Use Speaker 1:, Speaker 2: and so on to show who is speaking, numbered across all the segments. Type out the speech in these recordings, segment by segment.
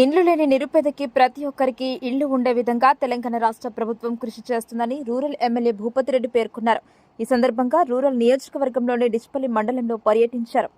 Speaker 1: ఇండ్లు లేని నిరుపేదకి ప్రతి ఒక్కరికి ఇళ్ళు ఉండే విధంగా తెలంగాణ రాష్ట్ర ప్రభుత్వం కృషి చేస్తుందని రూరల్ ఎమ్మెల్యే భూపతి రెడ్డి పేర్కొన్నారు. ఈ సందర్భంగా రూరల్ నియోజకవర్గంలోని డిచ్పల్లి మండలంలో పర్యటించారు.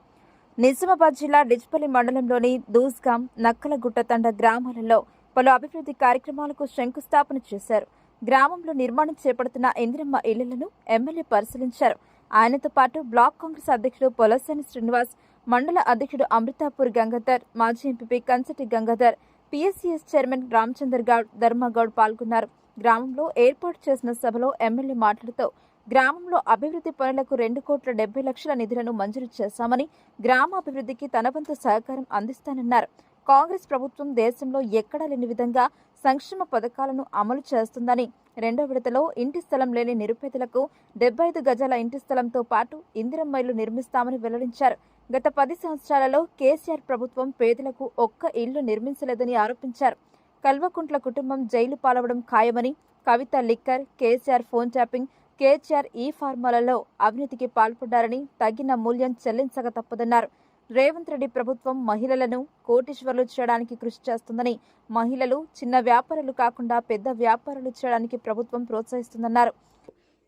Speaker 1: నిజామాబాద్ జిల్లా డిచ్పల్లి మండలంలోని దూస్గాం నక్కలగుట్ట తండ గ్రామాలలో పలు అభివృద్ధి కార్యక్రమాలకు శంకుస్థాపన చేశారు. గ్రామంలో నిర్మాణం చేపడుతున్న ఇందిరమ్మ ఇళ్ళను ఎమ్మెల్యే పరిశీలించారు. ఆయనతో పాటు బ్లాక్ కాంగ్రెస్ అధ్యక్షుడు పొలసేని శ్రీనివాస్ మండల అధ్యక్షుడు అమృతాపూర్ గంగాధర్ మాజీ MP Kanchati Gangadhar PSCS chairman Ramachandar Goud Dharmagoud పాల్గొన్నారు. గ్రామంలో ఏర్పాటు చేసిన సభలో ఎమ్మెల్యే మాట్లాడుతూ గ్రామంలో అభివృద్ధి పనులకు రెండు కోట్ల డెబ్బై లక్షల నిధులను మంజూరు చేశామని గ్రామ అభివృద్ధికి తన వంతు సహకారం అందిస్తానన్నారు. కాంగ్రెస్ ప్రభుత్వం దేశంలో ఎక్కడా లేని విధంగా సంక్షేమ పథకాలను అమలు చేస్తుందని. రెండో విడతలో ఇంటి స్థలం లేని నిరుపేదలకు డెబ్బై ఐదు గజాల ఇంటి స్థలంతో పాటు ఇందిరమ్మ ఇల్లు నిర్మిస్తామని వెల్లడించారు. గత పది సంవత్సరాలలో కేసీఆర్ ప్రభుత్వం పేదలకు ఒక్క ఇల్లు నిర్మించలేదని ఆరోపించారు. కల్వకుంట్ల కుటుంబం జైలు పాలవడం ఖాయమని Kavitha liquor KCR phone tapping KCR ఈ ఫార్మాలలో అవినీతికి పాల్పడ్డారని తగిన మూల్యం చెల్లించక తప్పదన్నారు. రేవంత్ రెడ్డి ప్రభుత్వం మహిళలను కోటీశ్వర్లు చేయడానికి కృషి చేస్తుందని మహిళలు చిన్న వ్యాపారులు కాకుండా పెద్ద వ్యాపారాలు చేయడానికి ప్రభుత్వం ప్రోత్సహిస్తుందన్నారు.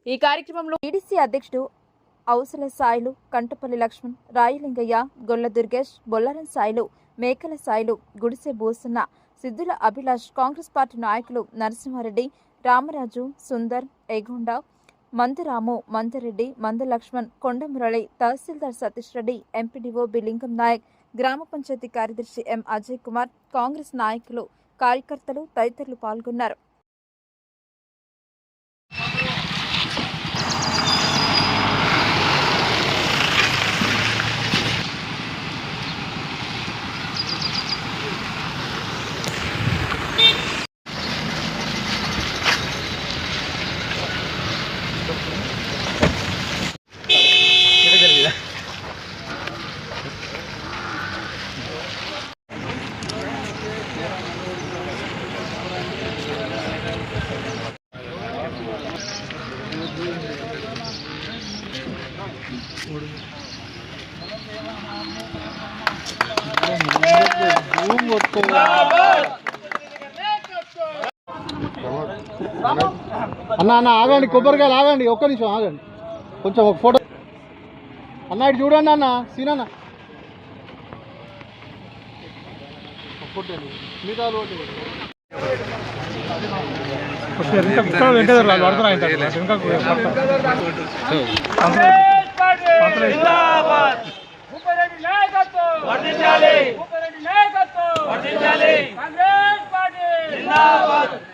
Speaker 1: ఈ కార్యక్రమంలో ఈడీసీ అధ్యక్షుడు అవసల సాయిలు కంటపల్లి లక్ష్మణ్ రాయలింగయ్య గొల్ల దుర్గేష్ బొల్లారం సాయిలు మేకల సాయిలు గుడిసె బోసన్న సిద్ధుల అభిలాష్ కాంగ్రెస్ పార్టీ నాయకులు నరసింహారెడ్డి రామరాజు సుందర్ ఎగొండ మందరాము మందరెడ్డి మందలక్ష్మణ్ కొండ మురళి తహసీల్దార్ సతీష్ రెడ్డి ఎంపీడీఓ బిలింగం నాయక్ గ్రామ పంచాయతీ కార్యదర్శి ఎం. అజయ్ కుమార్ కాంగ్రెస్ నాయకులు కార్యకర్తలు తదితరులు పాల్గొన్నారు.
Speaker 2: అన్న అన్న ఆగండి కొబ్బరికాయలు ఆగండి ఒక్క నిమిషం ఆగండి కొంచెం ఒక ఫోటో అన్న ఇటు చూడండి అన్న సీన్ అన్న మిగతా ఒకటి.
Speaker 3: కాంగ్రెస్ పార్టీ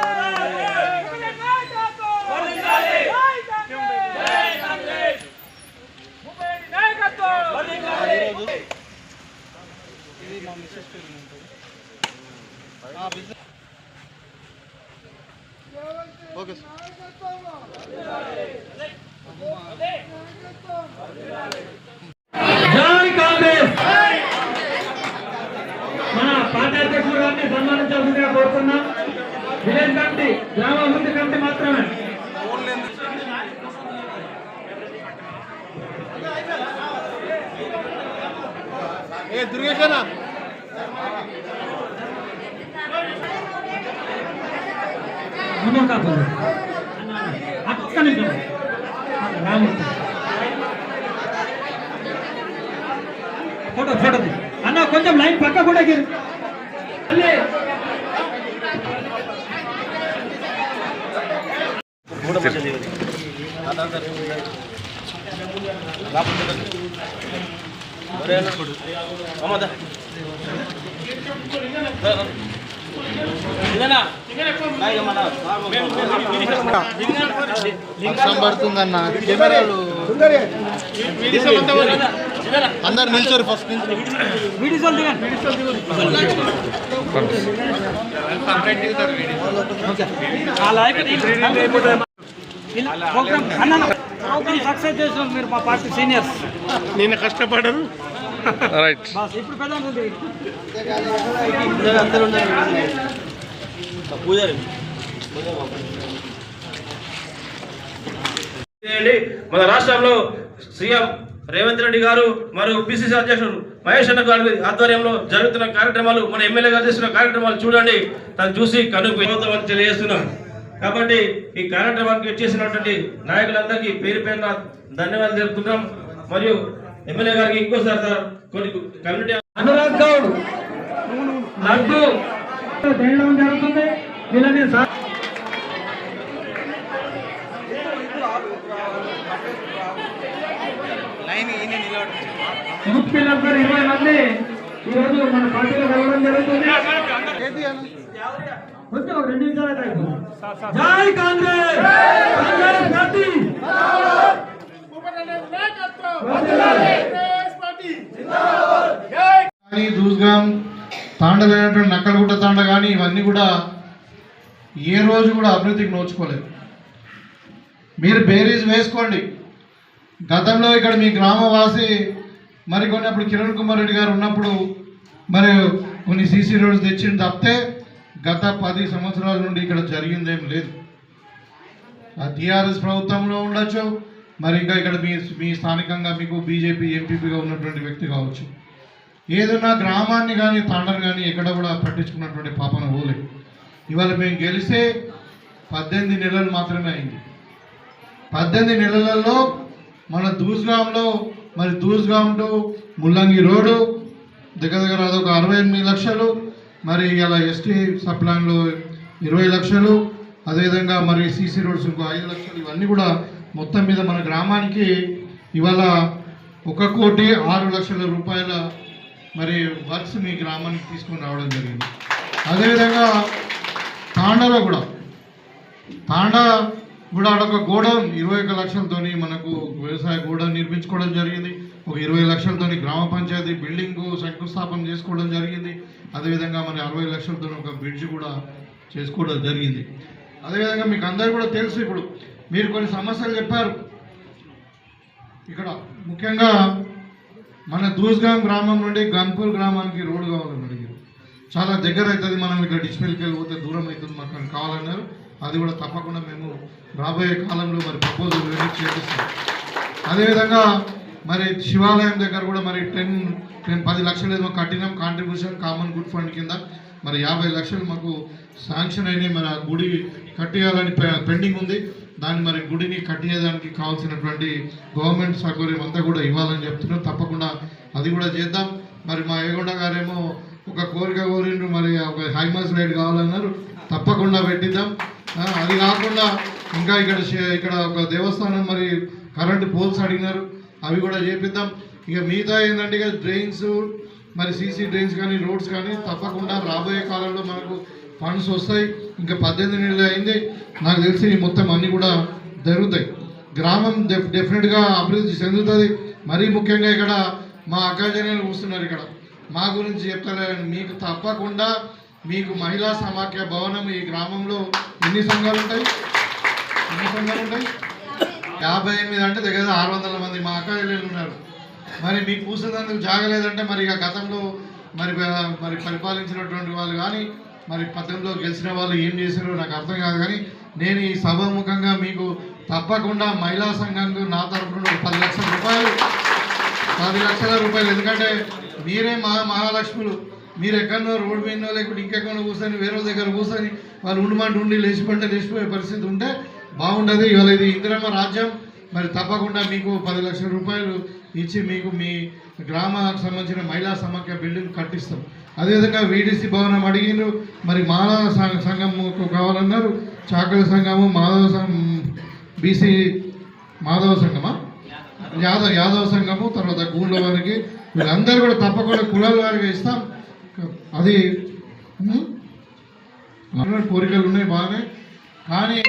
Speaker 3: వర్ధిల్లాలి
Speaker 2: ఓకే. సార్
Speaker 3: జై కాంగ్రెస్! మన పార్టీ అధ్యక్షుడు గారిని సన్మానించాల్సిందిగా కోరుతున్నాం. విలేజ్ కమిటీ గ్రామ అభివృద్ధి కమిటీ మాత్రమే.
Speaker 2: దుర్గేశనా
Speaker 3: ముందు కాకపోతే అక్క నుంచి రామూర్తి ఫోటో ఫోటో తీ. అన్న కొంచెం లైన్ పక్క కూడా గిరి మళ్ళీ
Speaker 2: వర్షం పడుతుందన్న. కెమెరాలు అందరు నిల్చోరు ఫస్ట్ నిల్చోరు
Speaker 4: సక్సెస్ చేసిన మీరు మా పార్టీ సీనియర్స్.
Speaker 2: నేను కష్టపడరు రైట్
Speaker 4: ఇప్పుడు
Speaker 3: చేయండి. మన రాష్ట్రంలో సీఎం రేవంత్ రెడ్డి గారు మరియు పిసిసి అధ్యక్షుడు మహేష్ అన్న గారి ఆధ్వర్యంలో జరుగుతున్న కార్యక్రమాలు మన ఎమ్మెల్యే గారు చేస్తున్న కార్యక్రమాలు చూడండి. తను చూసి కనుక అని తెలియజేస్తున్నాం కాబట్టి ఈ కార్యక్రమానికి వచ్చేసినటువంటి నాయకులందరికీ పేరు పేరున ధన్యవాదాలు తెలుపుతున్నాం మరియు ఎమ్మెల్యే గారికి ఇంకోసారి సార్ కొన్ని కమ్యూనిటీ అనురాగ్ గౌడ్ లడ్డు చేయడం జరుగుతుంది. వీళ్ళని ఇరవై మంది ఈ రోజు మన పార్టీలో కలవడం జరుగుతుంది. కొంచెం ఒక రెండు నిమిషాలు. జై కాంగ్రెస్! కాంగ్రెస్ పార్టీ!
Speaker 2: కానీ దూస్గాం తాండలైనటువంటి నక్కలగుట్ట తాండ కానీ ఇవన్నీ కూడా ఏ రోజు కూడా అభివృద్ధికి నోచుకోలేదు. మీరు బేరీజ్ వేసుకోండి. గతంలో ఇక్కడ మీ గ్రామవాసి మరికొన్ని అప్పుడు కిరణ్ కుమార్ రెడ్డి గారు ఉన్నప్పుడు మరి కొన్ని సీసీ రోడ్స్ తెచ్చిన తప్పితే గత పది సంవత్సరాల నుండి ఇక్కడ జరిగిందేం లేదు. ఆ టీఆర్ఎస్ ప్రభుత్వంలో ఉండొచ్చు మరి ఇంకా ఇక్కడ మీ మీ స్థానికంగా మీకు బీజేపీ ఎంపీపీగా ఉన్నటువంటి వ్యక్తి కావచ్చు. ఏదైనా గ్రామాన్ని కానీ తాండను కానీ ఎక్కడ కూడా పట్టించుకున్నటువంటి పాపన పోలే. ఇవాళ మేము గెలిస్తే పద్దెనిమిది నెలలు మాత్రమే అయింది. పద్దెనిమిది నెలలలో మన దూస్గాంలో మరి దూస్గాం టు ముల్లంగి రోడ్డు దగ్గర దగ్గర అదొక అరవై ఎనిమిది లక్షలు మరి ఇలా ఎస్టీ సప్లాన్లో ఇరవై లక్షలు అదేవిధంగా మరి సీసీ రోడ్స్ ఇంకో ఐదు లక్షలు ఇవన్నీ కూడా మొత్తం మీద మన గ్రామానికి ఇవాళ ఒక కోటి ఆరు లక్షల రూపాయల మరి వర్క్స్ మీ గ్రామానికి తీసుకొని రావడం జరిగింది. అదేవిధంగా తాండాలో కూడా తాండా కూడా అడొక గోడౌన్ ఇరవై ఒక లక్షలతోని మనకు వ్యవసాయ గోడౌన్ నిర్మించుకోవడం జరిగింది. ఒక ఇరవై లక్షలతోని గ్రామ పంచాయతీ బిల్డింగ్ శంకుస్థాపన చేసుకోవడం జరిగింది. అదేవిధంగా మన అరవై లక్షలతో ఒక బ్రిడ్జ్ కూడా చేసుకోవడం జరిగింది. అదేవిధంగా మీకు అందరు కూడా తెలుసు ఇప్పుడు మీరు కొన్ని సమస్యలు చెప్పారు. ఇక్కడ ముఖ్యంగా మన దూస్గాం గ్రామం నుండి గన్పూర్ గ్రామానికి రోడ్డు కావాలని అడిగారు. చాలా దగ్గర అవుతుంది మనం ఇక్కడ డిస్పెల్కి వెళ్ళిపోతే దూరం అవుతుంది మాకు అని కావాలన్నారు. అది కూడా తప్పకుండా మేము రాబోయే కాలంలో మరి ప్రపోజల్ రెడీ చేపిస్తాం. అదేవిధంగా మరి శివాలయం దగ్గర కూడా మరి టెన్ టెన్ పది లక్షలు ఏదో కట్టినాం. కాంట్రిబ్యూషన్ కామన్ గుడ్ ఫండ్ కింద. మరి యాభై లక్షలు మాకు శాంక్షన్ అయినాయి. మన గుడి కట్టేయాలని పె- పెండింగ్ ఉంది. దాన్ని మరి గుడిని కట్టేయడానికి కావాల్సినటువంటి గవర్నమెంట్ సౌకర్యం అంతా కూడా ఇవ్వాలని చెప్తున్నాం తప్పకుండా అది కూడా చేద్దాం. మరి మా ఏగొండ గారేమో ఒక కోరిక కోరిండ్రు. మరి ఒక హైమాస్ రైడ్ కావాలన్నారు. తప్పకుండా పెట్టిద్దాం. అది కాకుండా ఇంకా ఇక్కడ ఇక్కడ ఒక దేవస్థానం మరి కరెంటు పోల్స్ అడిగినారు. అవి కూడా చేపిద్దాం. ఇక మిగతా ఏంటంటే ఇక డ్రైన్స్ మరి సీసీ డ్రైన్స్ కానీ రోడ్స్ కానీ తప్పకుండా రాబోయే కాలంలో మనకు ఫండ్స్ వస్తాయి. ఇంకా పద్దెనిమిది నెలలు అయింది. నాకు తెలిసి మొత్తం అన్నీ కూడా జరుగుతాయి. గ్రామం డెఫ్ డెఫినెట్గా అభివృద్ధి చెందుతుంది. మరీ ముఖ్యంగా ఇక్కడ మా అక్కాజనీయులు కూస్తున్నారు ఇక్కడ. మా గురించి చెప్తారని మీకు తప్పకుండా మీకు మహిళా సమాఖ్య భవనం ఈ గ్రామంలో ఎన్ని సంఘాలు ఉంటాయి? ఎన్ని సంఘాలు ఉంటాయి? యాభై ఎనిమిది అంటే దగ్గర ఆరు వందల మంది మా అక్కాజనీయులు ఉన్నారు. మరి మీకు పూసినందుకు జాగలేదంటే మరి ఇక గతంలో మరి మరి పరిపాలించినటువంటి వాళ్ళు కానీ మరి పద్దెనిమిదిలో గెలిచిన వాళ్ళు ఏం చేశారో నాకు అర్థం కాదు కానీ నేను ఈ సభాముఖంగా మీకు తప్పకుండా మహిళా సంఘంకు నా తరఫున పది లక్షల రూపాయలు పది లక్షల రూపాయలు. ఎందుకంటే మీరే మా మహాలక్ష్ములు. మీరు ఎక్కడో రోడ్డు మీద లేకుంటే ఇంకెక్కడో కూర్చొని వేరే వాళ్ళ దగ్గర కూర్చొని వాళ్ళు ఉండమంటే ఉండి లేచిపంటే లేచిపోయే పరిస్థితి ఉంటే బాగుండదు. ఇవాళ ఇది ఇందిరమ్మ రాజ్యం. మరి తప్పకుండా మీకు పది లక్షల రూపాయలు ఇచ్చి మీకు మీ గ్రామానికి సంబంధించిన మహిళా సమాఖ్య బిల్డింగ్ కట్టిస్తాం. అదేవిధంగా వీడిసి భవనం అడిగినారు మరి మానవ సంఘంకు కావాలన్నారు. చాకల సంఘము మాధవ సంఘం బీసీ మాధవ సంఘమా? యాదవ్ యాదవ సంఘము తర్వాత గూళ్ళ వారికి. వీళ్ళందరూ కూడా తప్పకుండా కులాల వారికి ఇస్తాం. అది కోరికలు ఉన్నాయి బాగానే. కానీ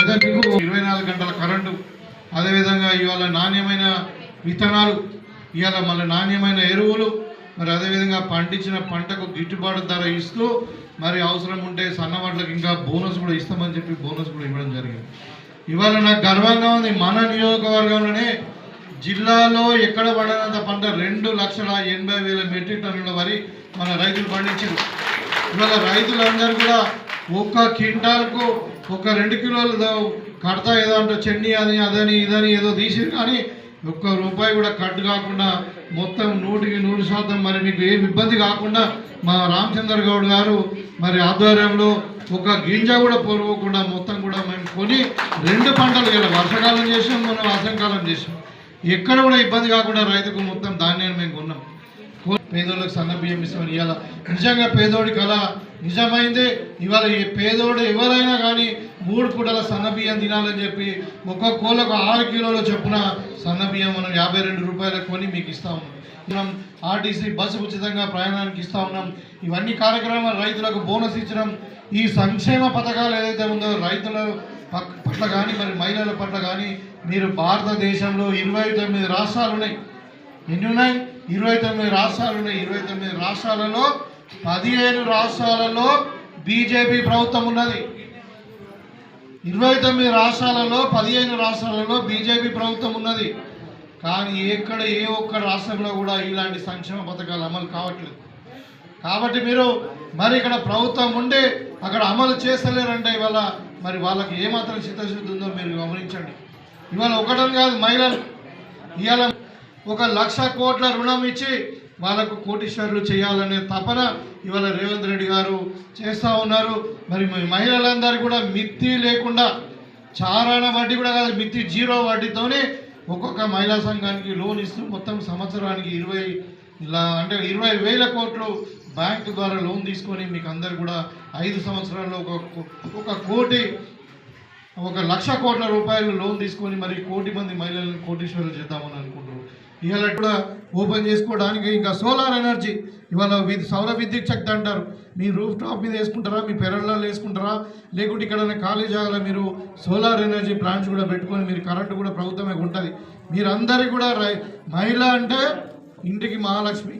Speaker 2: అదే మీకు ఇరవై నాలుగు గంటల కరెంటు. అదేవిధంగా ఇవాళ నాణ్యమైన విత్తనాలు ఇవాళ మళ్ళీ నాణ్యమైన ఎరువులు మరి అదేవిధంగా పండించిన పంటకు గిట్టుబాటు ధర ఇస్తూ మరి అవసరం ఉంటే సన్నవాట్లకు ఇంకా బోనస్ కూడా ఇస్తామని చెప్పి బోనస్ కూడా ఇవ్వడం జరిగింది. ఇవాళ నాకు గర్వంగా ఉంది మన నియోజకవర్గంలోనే జిల్లాలో ఎక్కడ పడినంత పంట రెండు లక్షల ఎనభై వేల మెట్రిక్ టన్నుల వరి మన రైతులు పండించారు. ఇవాళ రైతులందరూ కూడా ఒక్క క్వింటాల్కు ఒక రెండు కిలోలు కడతా ఏదో అంటే చెన్ని అని అదని ఇదని ఏదో తీసి కానీ ఒక్క రూపాయి కూడా కట్ కాకుండా మొత్తం నూటికి నూరు శాతం మరి మీకు ఏం ఇబ్బంది కాకుండా మా రామచంద్ర గౌడ్ గారు మరి ఆధ్వర్యంలో ఒక గింజ కూడా పొరవకుండా మొత్తం కూడా మేము కొని రెండు పంటలు ఇలా వర్షాకాలం చేసాం మనం వర్షాకాలం చేసాం ఎక్కడ కూడా ఇబ్బంది కాకుండా రైతుకు మొత్తం ధాన్యాన్ని పేదోళ్ళకి సన్న బియ్యం ఇస్తామని ఇవాళ. నిజంగా పేదోడి కళ నిజమైందే. ఇవాళ ఈ పేదోడు ఎవరైనా కానీ మూడు పూటల సన్న బియ్యం తినాలని చెప్పి ఒక్క కోళ్ళకు ఆరు కిలోల చొప్పున సన్న బియ్యం మనం యాభై రెండు రూపాయలకు కొని మీకు ఇస్తా ఉన్నాం. మనం ఆర్టీసీ బస్సు ఉచితంగా ప్రయాణానికి ఇస్తా ఉన్నాం. ఇవన్నీ కార్యక్రమాలు రైతులకు బోనస్ ఇచ్చడం ఈ సంక్షేమ పథకాలు ఏదైతే ఉందో రైతుల పట్ల కానీ మరి మహిళల పట్ల కానీ మీరు భారతదేశంలో ఇరవై తొమ్మిది రాష్ట్రాలు ఉన్నాయి. ఎన్ని ఉన్నాయి? ఇరవై తొమ్మిది రాష్ట్రాలు ఉన్నాయి. ఇరవై తొమ్మిది రాష్ట్రాలలో పదిహేను రాష్ట్రాలలో బీజేపీ ప్రభుత్వం ఉన్నది. ఇరవై తొమ్మిది రాష్ట్రాలలో పదిహేను రాష్ట్రాలలో బీజేపీ ప్రభుత్వం ఉన్నది. కానీ ఎక్కడ ఏ ఒక్క రాష్ట్రంలో కూడా ఇలాంటి సంక్షేమ పథకాలు అమలు కావట్లేదు. కాబట్టి మీరు మరి ఇక్కడ ప్రభుత్వం ఉండి అక్కడ అమలు చేస్తలేరంటే ఇవాళ మరి వాళ్ళకి ఏమాత్రం చిత్తశుద్ధి ఉందో మీరు గమనించండి. ఇవాళ ఒకటని కాదు మహిళలు. ఇవాళ ఒక లక్ష కోట్ల రుణం ఇచ్చి వాళ్ళకు కోటీశ్వరులు చేయాలనే తపన ఇవాళ రేవంత్ రెడ్డి గారు చేస్తూ ఉన్నారు. మరి మీ మహిళలందరూ కూడా మిత్తి లేకుండా చారాన వడ్డీ కూడా కాదు మిత్తి జీరో వడ్డీతోనే ఒక్కొక్క మహిళా సంఘానికి లోన్ ఇస్తూ మొత్తం సంవత్సరానికి ఇరవై ఇలా అంటే ఇరవై వేల కోట్లు బ్యాంకు ద్వారా లోన్ తీసుకొని మీకు అందరు కూడా ఐదు సంవత్సరాల్లో ఒక ఒక కోటి ఒక లక్ష కోట్ల రూపాయలు లోన్ తీసుకొని మరి కోటి మంది మహిళలను కోటీశ్వరులు చేద్దామని అనుకుంటున్నాను ఇవాళ కూడా ఓపెన్ చేసుకోవడానికి ఇంకా సోలార్ ఎనర్జీ. ఇవాళ విద్ సౌర విద్యుత్ శక్తి అంటారు. మీ రూఫ్ టాప్ మీద వేసుకుంటారా? మీ పెరళ్ళలో వేసుకుంటారా? లేకుంటే ఇక్కడ ఖాళీ జాగాలో మీరు సోలార్ ఎనర్జీ ప్లాంట్స్ కూడా పెట్టుకొని మీరు కరెంటు కూడా ప్రభుత్వమే ఉంటుంది. మీరందరికీ కూడా రై మహిళ అంటే ఇంటికి మహాలక్ష్మి.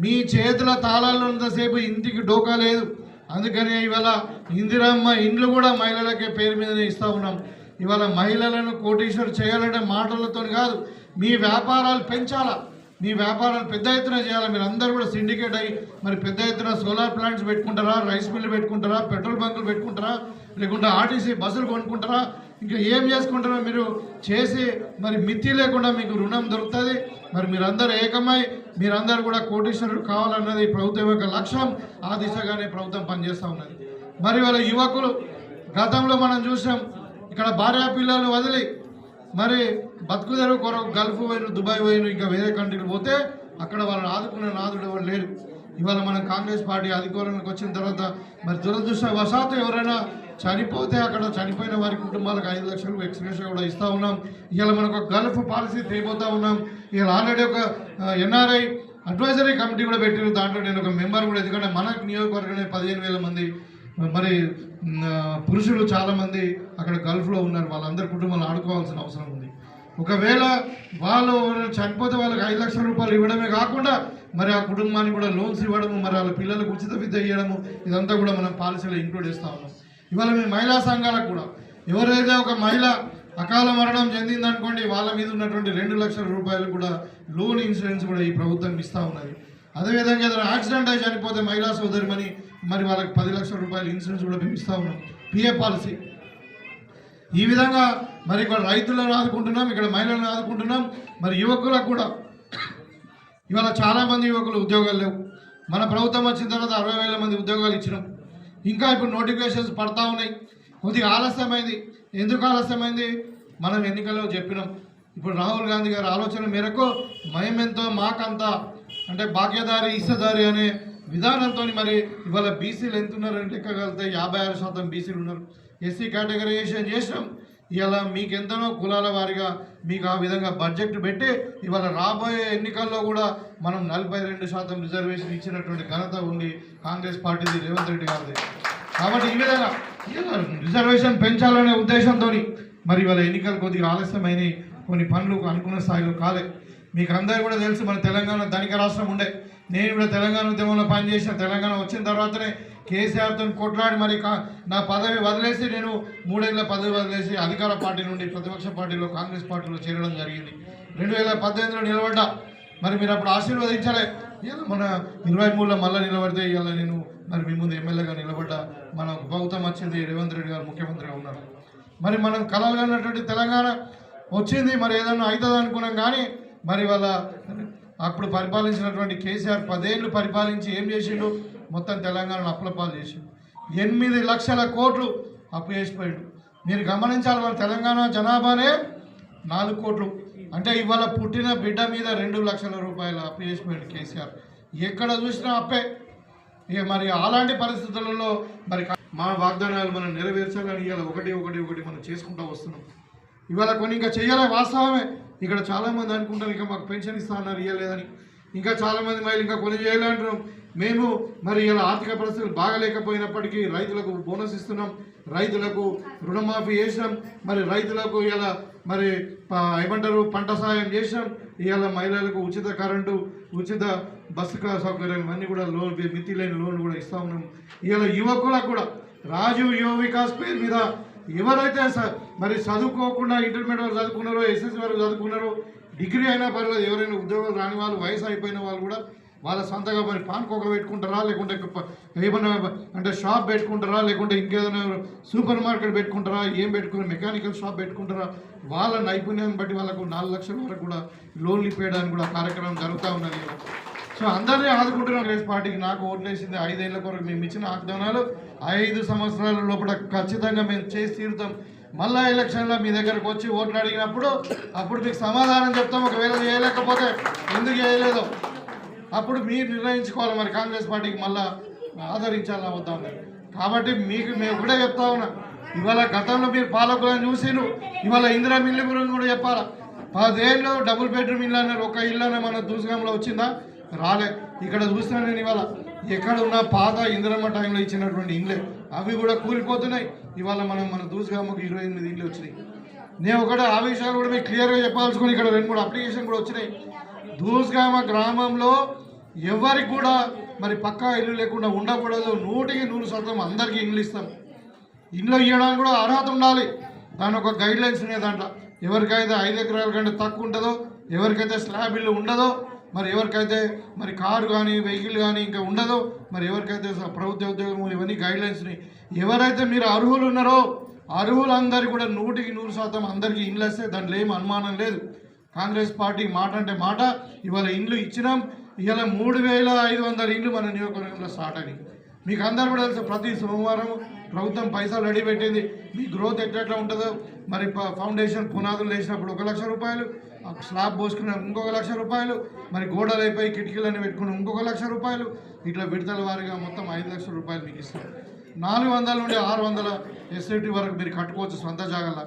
Speaker 2: మీ చేతుల తాళాలు ఉన్నంతసేపు ఇంటికి డోకా లేదు. అందుకనే ఇవాళ ఇందిరమ్మ ఇండ్లు కూడా మహిళలకే పేరు మీదనే ఇస్తూ ఉన్నాం. ఇవాళ మహిళలను కోటీశ్వరు చేయాలంటే మాటలతో కాదు మీ వ్యాపారాలు పెంచాలా? మీ వ్యాపారాలు పెద్ద ఎత్తున చేయాలి? మీరు అందరూ కూడా సిండికేట్ అయ్యి మరి పెద్ద ఎత్తున సోలార్ ప్లాంట్స్ పెట్టుకుంటారా? రైస్ మిల్లు పెట్టుకుంటారా? పెట్రోల్ బంకులు పెట్టుకుంటారా? లేకుంటే ఆర్టీసీ బస్సులు కొనుక్కుంటారా? ఇంకా ఏం చేసుకుంటారో మీరు చేసి మరి మిత్తి లేకుండా మీకు రుణం దొరుకుతుంది. మరి మీరందరూ ఏకమై మీరందరూ కూడా కోటీశ్వరులు కావాలన్నది ప్రభుత్వం యొక్క లక్ష్యం. ఆ దిశగానే ప్రభుత్వం పనిచేస్తూ ఉన్నది. మరి వాళ్ళ యువకులు గతంలో మనం చూసాం ఇక్కడ భార్యా పిల్లలు వదిలి మరి బతుకుదరు కొరకు గల్ఫ్ పోయిన దుబాయ్ పోయిన ఇంకా వేరే కంట్రీలు పోతే అక్కడ వాళ్ళని ఆదుకునే నాదుడు ఎవరు లేరు. ఇవాళ మనం కాంగ్రెస్ పార్టీ అధికారంలోకి వచ్చిన తర్వాత మరి దురదృష్టవశాత్తు ఎవరైనా చనిపోతే అక్కడ చనిపోయిన వారి కుటుంబాలకు ఐదు లక్షలు ఎక్స్ప్రెస్ కూడా ఇస్తూ ఉన్నాం. ఇవాళ మనకు ఒక గల్ఫ్ పాలసీ తేబోతా ఉన్నాం. ఇవాళ ఆల్రెడీ ఒక ఎన్ఆర్ఐ అడ్వైజరీ కమిటీ కూడా పెట్టిన దాంట్లో నేను ఒక మెంబర్ కూడా ఎందుకంటే మన నియోజకవర్గంలో పదిహేను వేల మంది మరి పురుషులు చాలామంది అక్కడ గల్ఫ్లో ఉన్నారు. వాళ్ళందరి కుటుంబాలు ఆడుకోవాల్సిన అవసరం ఉంది. ఒకవేళ వాళ్ళు చనిపోతే వాళ్ళకి ఐదు లక్షల రూపాయలు ఇవ్వడమే కాకుండా మరి ఆ కుటుంబానికి కూడా లోన్స్ ఇవ్వడము మరి వాళ్ళ పిల్లలకు ఉచిత విద్య ఇవ్వడము ఇదంతా కూడా మనం పాలసీలో ఇంక్లూడ్ చేస్తూ ఉన్నాం. ఇవాళ మీ మహిళా సంఘాలకు కూడా ఎవరైతే ఒక మహిళ అకాల మరణం చెందిందనుకోండి వాళ్ళ మీద ఉన్నటువంటి రెండు లక్షల రూపాయలు కూడా లోన్ ఇన్సూరెన్స్ కూడా ఈ ప్రభుత్వం ఇస్తూ ఉన్నది. అదేవిధంగా ఏదైనా యాక్సిడెంట్ అయి చనిపోతే మహిళా సోదరిమని మరి వాళ్ళకి పది లక్షల రూపాయలు ఇన్సూరెన్స్ కూడా మేము ఉన్నాం. పిఏ పాలసీ ఈ విధంగా మరి ఇక్కడ రైతులను ఆదుకుంటున్నాం ఇక్కడ మహిళలను ఆదుకుంటున్నాం మరి యువకులకు కూడా. ఇవాళ చాలామంది యువకులు ఉద్యోగాలు లేవు. మన ప్రభుత్వం వచ్చిన తర్వాత అరవై వేల మంది ఉద్యోగాలు ఇచ్చినాం. ఇంకా ఇప్పుడు నోటిఫికేషన్స్ పడతా ఉన్నాయి. కొద్దిగా ఆలస్యమైంది. ఎందుకు ఆలస్యమైంది? మనం ఎన్నికల్లో చెప్పినాం. ఇప్పుడు రాహుల్ గాంధీ గారి ఆలోచన మేరకు మయమెంతో మాకంతా అంటే భాగ్యదారి ఇస్తదారి అనే విధానంతో మరి ఇవాళ బీసీలు ఎంత ఉన్నారని లెక్కగలితే యాభై ఆరు శాతం బీసీలు ఉన్నారు. ఎస్సీ కేటగరైజేషన్ చేసినాం. ఇవాళ మీకు ఎంతనో కులాల వారిగా మీకు ఆ విధంగా బడ్జెట్ పెట్టి ఇవాళ రాబోయే ఎన్నికల్లో కూడా మనం నలభై రెండు శాతం రిజర్వేషన్ ఇచ్చినటువంటి ఘనత ఉంది కాంగ్రెస్ పార్టీది రేవంత్ రెడ్డి గారిది. కాబట్టి ఈ విధంగా ఇవాళ రిజర్వేషన్ పెంచాలనే ఉద్దేశంతో మరి ఇవాళ ఎన్నికలు కొద్దిగా ఆలస్యమైనవి కొన్ని పనులు అనుకున్న స్థాయిలో కాలే. మీకు అందరు కూడా తెలుసు మన తెలంగాణ ధనిక రాష్ట్రం ఉండే. నేను కూడా తెలంగాణ ఉద్యమంలో పనిచేసిన తెలంగాణ వచ్చిన తర్వాతనే కేసీఆర్తో కొట్లాడి మరి కా- నా పదవి వదిలేసి నేను మూడేళ్ళ పదవి వదిలేసి అధికార పార్టీ నుండి ప్రతిపక్ష పార్టీలో కాంగ్రెస్ పార్టీలో చేరడం జరిగింది. రెండు వేల పద్దెనిమిదిలో నిలబడ్డా. మరి మీరు అప్పుడు ఆశీర్వదించాలే. ఇలా మన ఇరవై మూడులో మళ్ళీ నిలబడితే ఇవాళ నేను మరి మీ ముందు ఎమ్మెల్యేగా నిలబడ్డా. మన గౌతమ్ వచ్చింది రేవంత్ రెడ్డి గారు ముఖ్యమంత్రిగా ఉన్నారు. మరి మనం కలలుగా ఉన్నటువంటి తెలంగాణ వచ్చింది. మరి ఏదన్నా అవుతుంది అనుకున్నాం కానీ మరి వాళ్ళ అప్పుడు పరిపాలించినటువంటి కేసీఆర్ పదేళ్ళు పరిపాలించి ఏం చేసిండు? మొత్తం తెలంగాణను అప్పులపాలు చేసిండు. ఎనిమిది లక్షల కోట్లు అప్పు చేసిపోయాడు. మీరు గమనించాలి మన తెలంగాణ జనాభానే నాలుగు కోట్లు. అంటే ఇవాళ పుట్టిన బిడ్డ మీద రెండు లక్షల రూపాయలు అప్పు చేసిపోయాడు కేసీఆర్. ఎక్కడ చూసినా అప్పే. ఇక మరి అలాంటి పరిస్థితులలో మరి మా వాగ్దానాలు మనం నెరవేర్చాలని ఇవాళ ఒకటి ఒకటి ఒకటి మనం చేసుకుంటూ వస్తున్నాం. ఇవాళ కొన్ని ఇంకా చెయ్యాలి? వాస్తవమే. ఇక్కడ చాలామంది అనుకుంటారు ఇంకా మాకు పెన్షన్ ఇస్తా అన్నారు ఇవ్వలేదని ఇంకా చాలామంది మహిళలు ఇంకా కొన్ని చేయాలంటున్నాం మేము మరి ఇలా ఆర్థిక పరిస్థితులు బాగలేకపోయినప్పటికీ రైతులకు బోనస్ ఇస్తున్నాం. రైతులకు రుణమాఫీ చేసినాం. మరి రైతులకు ఇలా మరి ఏమంటారు పంట సాయం చేసినాం. ఇవాళ మహిళలకు ఉచిత కరెంటు ఉచిత బస్సు సౌకర్యం ఇవన్నీ కూడా లోన్ మితి లేని లోన్లు కూడా ఇస్తూ ఉన్నాం. ఇవాళ యువకులకు కూడా రాజీవ్ యువ వికాస్ పేరు మీద ఎవరైతే మరి చదువుకోకుండా ఇంటర్మీడియట్ వరకు చదువుకున్నారో ఎస్ఎస్సీ వరకు చదువుకున్నారో డిగ్రీ అయినా పర్లేదు ఎవరైనా ఉద్యోగాలు రాని వాళ్ళు వయసు అయిపోయిన వాళ్ళు కూడా వాళ్ళ సొంతగా మరి పాన్ కోక పెట్టుకుంటారా లేకుంటే ఏమన్నా అంటే షాప్ పెట్టుకుంటారా లేకుంటే ఇంకేదైనా సూపర్ మార్కెట్ పెట్టుకుంటారా ఏం పెట్టుకుని మెకానికల్ షాప్ పెట్టుకుంటారా వాళ్ళ నైపుణ్యాన్ని బట్టి వాళ్ళకు నాలుగు లక్షల వరకు కూడా లోన్లు ఇప్పేయడానికి కూడా కార్యక్రమం జరుగుతూ ఉన్నది. సో అందరినీ ఆదుకుంటున్నారు కాంగ్రెస్ పార్టీకి. నాకు ఓట్లేసింది ఐదేళ్ళ కొరకు మేము ఇచ్చిన వాగ్దానాలు. ఐదు సంవత్సరాల లోపల ఖచ్చితంగా మేము చేసి తీరుతాం. మళ్ళా ఎలక్షన్లో మీ దగ్గరకు వచ్చి ఓట్లు అడిగినప్పుడు అప్పుడు మీకు సమాధానం చెప్తాం. ఒకవేళ చేయలేకపోతే ఎందుకు చేయలేదు అప్పుడు మీరు నిర్ణయించుకోవాలి మరి కాంగ్రెస్ పార్టీకి మళ్ళా ఆదరించాలని వద్దాం. కాబట్టి మీకు మేము కూడా చెప్తా ఉన్నా ఇవాళ గతంలో మీరు పాలకులను చూసిరు ఇవాళ ఇందిరా మిల్లు గురించి కూడా చెప్పాలా? పదేళ్ళు డబుల్ బెడ్రూమ్ ఇల్లు అన్నారు. ఒక ఇల్లు అనే మన దూసగంలో వచ్చిందా? రాలే. ఇక్కడ చూస్తున్నా నేను ఇవాళ ఎక్కడ ఉన్న పాత ఇందిరమ్మ టైంలో ఇచ్చినటువంటి ఇండ్లే. అవి కూడా కూలిపోతున్నాయి. ఇవాళ మనం మన దూసగామకు ఇరవై ఎనిమిది ఇండ్లు వచ్చినాయి. నేను ఒకటే ఆ విషయాలు కూడా మీకు క్లియర్గా చెప్పాల్సుకుని ఇక్కడ రెండు మూడు అప్లికేషన్ కూడా వచ్చినాయి. దూస్గామ గ్రామంలో ఎవరికి కూడా మరి పక్కా ఇల్లు లేకుండా ఉండకూడదు. నూటికి నూరు శాతం అందరికీ ఇండ్లు ఇస్తాం. ఇండ్లు ఇవ్వడానికి కూడా అర్హత ఉండాలి. దాని ఒక గైడ్ లైన్స్ ఉన్నాయి దాంట్లో. ఎవరికైతే ఐదు ఎకరాల కంటే తక్కువ ఉంటుందో ఎవరికైతే స్లాబ్ ఇల్లు ఉండదో మరి ఎవరికైతే మరి కారు కానీ వెహికల్ కానీ ఇంకా ఉండదో మరి ఎవరికైతే స- ప్రభుత్వ ఉద్యోగం ఇవన్నీ గైడ్లైన్స్ని ఎవరైతే మీరు అర్హులు ఉన్నారో అర్హులందరికీ కూడా నూటికి నూరు శాతం అందరికీ ఇండ్లు వస్తే దాంట్లో ఏం అనుమానం లేదు. కాంగ్రెస్ పార్టీ మాట అంటే మాట ఇవాళ ఇండ్లు ఇచ్చినాం ఇవాళ మూడు వేల ఐదు వందల ఇండ్లు మన నియోజకవర్గంలో స్టార్ట్ అయినాయి. మీకు అందరు కూడా తెలుసు ప్రతి సోమవారం ప్రభుత్వం పైసలు రెడీ పెట్టింది. మీ గ్రోత్ ఎట్లా ఉంటుందో మరి ఫౌండేషన్ పునాదులు వేసినప్పుడు ఒక లక్ష రూపాయలు స్లాబ్ పోసుకున్నాం ఇంకొక లక్ష రూపాయలు మరి గోడలు అయిపోయి కిటికీలన్నీ పెట్టుకుని ఇంకొక లక్ష రూపాయలు ఇట్లా విడతల వారిగా మొత్తం ఐదు లక్షల రూపాయలు మీకు ఇస్తారు నాలుగు వందల నుండి ఆరు వందల ఎస్ఐటి వరకు మీరు కట్టుకోవచ్చు సొంత జాగల.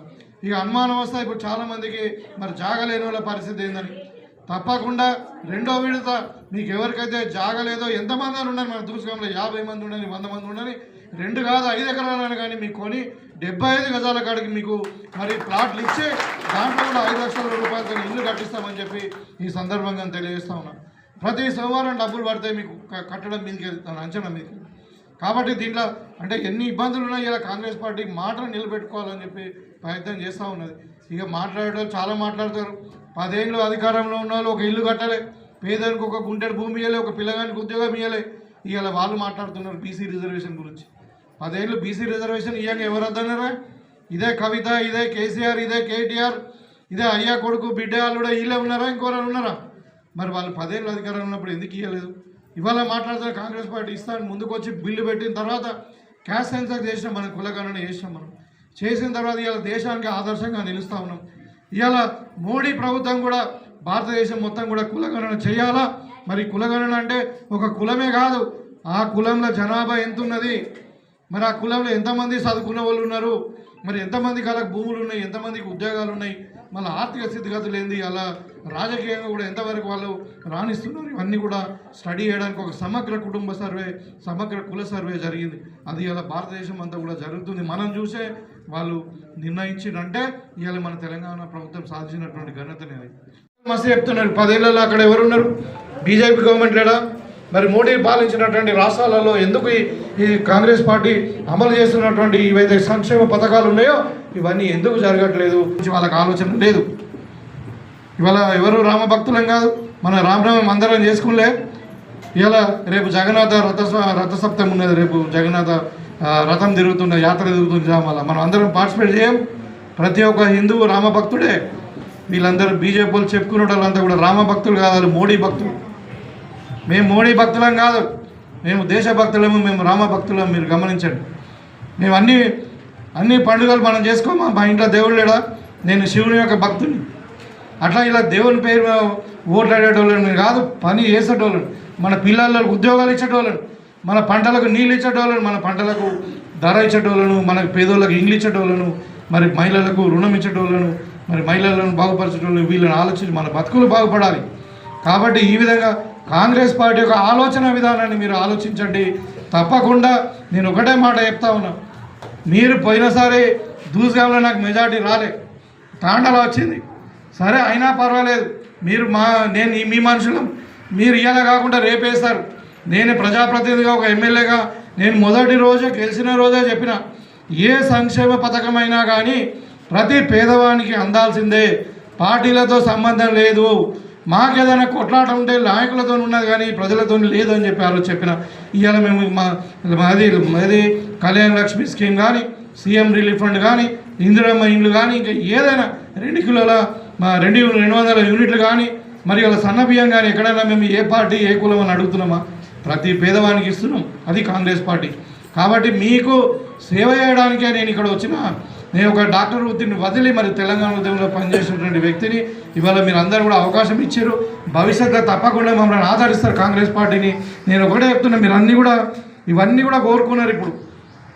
Speaker 2: ఇక అనుమానం వస్తే ఇప్పుడు చాలామందికి మరి జాగ లేని వాళ్ళ పరిస్థితి ఏందని. తప్పకుండా రెండో విడత మీకు ఎవరికైతే జాగలేదో ఎంతమంది అని ఉండని మన దూసుకంలో యాభై మంది ఉండని వంద మంది ఉండని రెండు కాదు ఐదు ఎకరాలను కానీ మీకు కొని డెబ్బై ఐదు గజాల కాడికి మీకు మరి ప్లాట్లు ఇచ్చి దాంట్లో కూడా ఐదు లక్షల రూపాయలతో ఇల్లు కట్టిస్తామని చెప్పి ఈ సందర్భంగా తెలియజేస్తా ఉన్నాను ప్రతి సోమవారం డబ్బులు పడితే మీకు కట్టడం మీదకి వెళ్తాను అంచనా మీకు కాబట్టి దీంట్లో అంటే ఎన్ని ఇబ్బందులు ఉన్నాయి ఇలా కాంగ్రెస్ పార్టీ మాటలు నిలబెట్టుకోవాలని చెప్పి ప్రయత్నం చేస్తూ ఉన్నది. ఇక మాట్లాడేటోళ్ళు చాలా మాట్లాడతారు. పదేళ్ళు అధికారంలో ఉన్న వాళ్ళు ఒక ఇల్లు కట్టలే. పేదలకు ఒక గుంటెడు భూమి ఇవ్వలే ఒక పిల్లగానికి ఉద్యోగం ఇవ్వలే ఇవాళ వాళ్ళు మాట్లాడుతున్నారు బీసీ రిజర్వేషన్ గురించి. పదేళ్ళు బీసీ రిజర్వేషన్ ఇవ్వక ఎవరు వద్దన్నారా? ఇదే కవిత ఇదే కేసీఆర్ ఇదే కేటీఆర్ ఇదే అయ్యా కొడుకు బిడ్డ వాళ్ళు కూడా వీళ్ళే ఉన్నారా ఇంకోరు ఉన్నారా? మరి వాళ్ళు పదేళ్ళు అధికారంలో ఉన్నప్పుడు ఎందుకు ఇవ్వలేదు ఇవాళ మాట్లాడుతున్న కాంగ్రెస్ పార్టీ ఇస్తాను ముందుకు వచ్చి బిల్లు పెట్టిన తర్వాత క్యాష్ సెన్సర్ చేసినాం మనం కులగణన చేసినాం మనం. చేసిన తర్వాత ఇవాళ దేశానికి ఆదర్శంగా నిలుస్తూ ఉన్నాం. ఇవాళ మోడీ ప్రభుత్వం కూడా భారతదేశం మొత్తం కూడా కులగణన చేయాలా? మరి కులగణన అంటే ఒక కులమే కాదు ఆ కులంలో జనాభా ఎంత ఉన్నది మరి ఆ కులంలో ఎంతమంది చదువుకున్న వాళ్ళు ఉన్నారు? మరి ఎంతమంది అలా భూములు ఉన్నాయి? ఎంతమందికి ఉద్యోగాలు ఉన్నాయి? మళ్ళీ ఆర్థిక స్థితిగతులు ఏంది? అలా రాజకీయంగా కూడా ఎంతవరకు వాళ్ళు రాణిస్తున్నారు? ఇవన్నీ కూడా స్టడీ చేయడానికి ఒక సమగ్ర కుటుంబ సర్వే సమగ్ర కుల సర్వే జరిగింది. అది ఇలా భారతదేశం అంతా కూడా జరుగుతుంది. మనం చూసే వాళ్ళు నిర్ణయించిందంటే ఇవాళ మన తెలంగాణ ప్రభుత్వం సాధించినటువంటి ఘనతనే అది మస్తు చెప్తున్నారు. పదేళ్ళలో అక్కడ ఎవరున్నారు? బీజేపీ గవర్నమెంట్ లేడా? మరి మోడీ పాలించినటువంటి రాష్ట్రాలలో ఎందుకు ఈ- కాంగ్రెస్ పార్టీ అమలు చేస్తున్నటువంటి ఏవైతే సంక్షేమ పథకాలు ఉన్నాయో ఇవన్నీ ఎందుకు జరగట్లేదు? వాళ్ళకి ఆలోచన లేదు. ఇవాళ ఎవరు రామభక్తులం కాదు. మన రామరామం అందరం చేసుకునిలే ఇవాళ రేపు జగన్నాథ రథ రథసప్తం ఉన్నది. రేపు జగన్నాథ రథం తిరుగుతున్న యాత్ర తిరుగుతుంది రామాల మనం అందరం పార్టిసిపేట్ చేయం. ప్రతి ఒక్క హిందువు రామభక్తుడే వీళ్ళందరూ బీజేపీ వాళ్ళు చెప్పుకునే వాళ్ళంతా కూడా రామభక్తులు కాదు మోడీ భక్తులు. మేము మోడీ భక్తులం కాదు. మేము దేశభక్తులము మేము రామభక్తులం మీరు గమనించండి. మేము అన్ని అన్ని పండుగలు మనం చేసుకోమా? మా ఇంట్లో దేవుడు లేడా? నేను శివుని యొక్క భక్తుని. అట్లా ఇలా దేవుని పేరు ఓట్లాడేటోళ్ళని కాదు పని చేసేటోళ్ళని. మన పిల్లలకు ఉద్యోగాలు ఇచ్చేటోళ్ళని మన పంటలకు నీళ్ళు ఇచ్చేటోళ్ళను మన పంటలకు ధర ఇచ్చేటోళ్ళను మనకు పేదోళ్ళకి ఇండ్లు ఇచ్చేటోళ్ళను మరి మహిళలకు రుణం ఇచ్చేటోళ్ళను మరి మహిళలను బాగుపరచేటోళ్ళు వీళ్ళని ఆలోచించి మన బతుకులు బాగుపడాలి. కాబట్టి ఈ విధంగా కాంగ్రెస్ పార్టీ యొక్క ఆలోచన విధానాన్ని మీరు ఆలోచించండి. తప్పకుండా నేను ఒకటే మాట చెప్తా ఉన్నా. మీరు పోయినసారి దూసుగాంలో నాకు మెజార్టీ రాలే. తాండలో వచ్చింది. సరే అయినా పర్వాలేదు. మీరు మా నేను మీ మనుషులు. మీరు ఇవాళ కాకుండా రేపేస్తారు నేను ప్రజాప్రతినిధిగా ఒక ఎమ్మెల్యేగా నేను మొదటి రోజే గెలిచిన రోజే చెప్పిన. ఏ సంక్షేమ పథకమైనా కానీ ప్రతి పేదవానికి అందాల్సిందే. పార్టీలతో సంబంధం లేదు. మాకేదైనా కొట్లాట ఉంటే నాయకులతో ఉన్నది కానీ ప్రజలతో లేదు అని చెప్పి ఆ చెప్పిన ఇవాళ మేము మా మాది మాది కళ్యాణ లక్ష్మి స్కీమ్ కానీ సీఎం రిలీఫ్ ఫండ్ కానీ ఇందిరమ్మ ఇండ్లు కానీ ఇంకా ఏదైనా రెండు కిలోల మా రెండు రెండు వందల యూనిట్లు కానీ మరి ఇలా సన్న బియ్యం కానీ ఎక్కడైనా మేము ఏ పార్టీ ఏ కులం అని అడుగుతున్నామా? ప్రతి పేదవానికి ఇస్తున్నాం అది కాంగ్రెస్ పార్టీ. కాబట్టి మీకు సేవ చేయడానికే నేను ఇక్కడ వచ్చిన నేను ఒక డాక్టర్ వృత్తిని వదిలి మరి తెలంగాణ ఉద్యమంలో పనిచేసినటువంటి వ్యక్తిని ఇవాళ మీరు అందరూ కూడా అవకాశం ఇచ్చారు. భవిష్యత్తులో తప్పకుండా మమ్మల్ని ఆదరిస్తారు కాంగ్రెస్ పార్టీని. నేను ఒకటే చెప్తున్నా మీరు అన్నీ కూడా ఇవన్నీ కూడా కోరుకున్నారు ఇప్పుడు.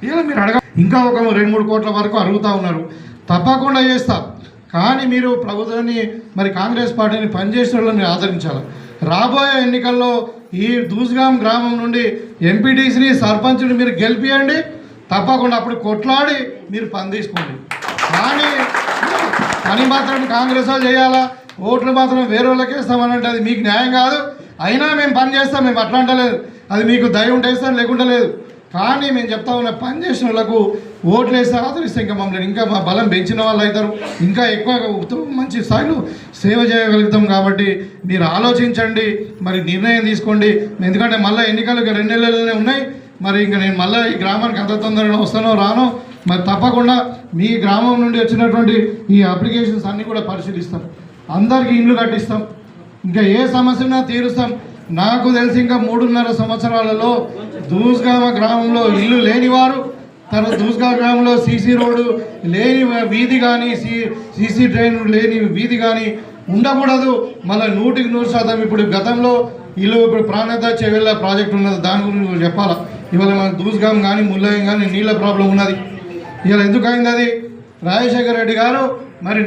Speaker 2: ఇలా మీరు అడగ ఇంకా ఒక రెండు మూడు కోట్ల వరకు అడుగుతా ఉన్నారు. తప్పకుండా చేస్తా. కానీ మీరు ప్రభుత్వాన్ని మరి కాంగ్రెస్ పార్టీని పనిచేసిన వాళ్ళని మీరు ఆదరించాలి. రాబోయే ఎన్నికల్లో ఈ దూస్గాం గ్రామం నుండి ఎంపీటీసీని సర్పంచ్ని మీరు గెలిపియండి. తప్పకుండా అప్పుడు కొట్లాడి మీరు పని తీసుకోండి. కానీ పని మాత్రం కాంగ్రెస్ వాళ్ళు చేయాలా? ఓట్లు మాత్రం వేరే వాళ్ళకి వేస్తామనంటే అది మీకు న్యాయం కాదు. అయినా మేము పని చేస్తాం మేము అట్లా అంటలేదు. అది మీకు దయ ఉంటే ఇస్తాం లేకుండా లేదు. కానీ మేము చెప్తా ఉన్న పని చేసిన వాళ్ళకు ఓట్లు వేస్తే ఆదరిస్తే ఇంకా మమ్మల్ని ఇంకా మా బలం పెంచిన వాళ్ళు అవుతారు. ఇంకా ఎక్కువ మంచి స్థాయిలో సేవ చేయగలుగుతాం కాబట్టి మీరు ఆలోచించండి మరి నిర్ణయం తీసుకోండి. ఎందుకంటే మళ్ళీ ఎన్నికలు రెండు నెలలనే ఉన్నాయి. మరి ఇంకా నేను మళ్ళీ ఈ గ్రామానికి అంత తొందరగా వస్తానో రానో మరి తప్పకుండా మీ గ్రామం నుండి వచ్చినటువంటి ఈ అప్లికేషన్స్ అన్నీ కూడా పరిశీలిస్తాం. అందరికీ ఇండ్లు కట్టిస్తాం. ఇంకా ఏ సమస్యనా తీరుస్తాం. నాకు తెలిసి ఇంకా మూడున్నర సంవత్సరాలలో దూస్గామ గ్రామంలో ఇల్లు లేనివారు తర్వాత దూస్గా గ్రామంలో సీసీ రోడ్డు లేని వీధి కానీ సీ సీసీ డ్రైన్ లేని వీధి కానీ ఉండకూడదు. మళ్ళీ నూటికి నూరు శాతం ఇప్పుడు గతంలో ఇల్లు ఇప్పుడు ప్రాణత చెవెళ్ళ ప్రాజెక్ట్ ఉన్నది. దాని గురించి చెప్పాలా? ఇవాళ మన దూస్గాం కానీ ముల్లయం కానీ నీళ్ళ ప్రాబ్లం ఉన్నది. ఇవాళ ఎందుకు అయింది అది? రాజశేఖర రెడ్డి గారు మరి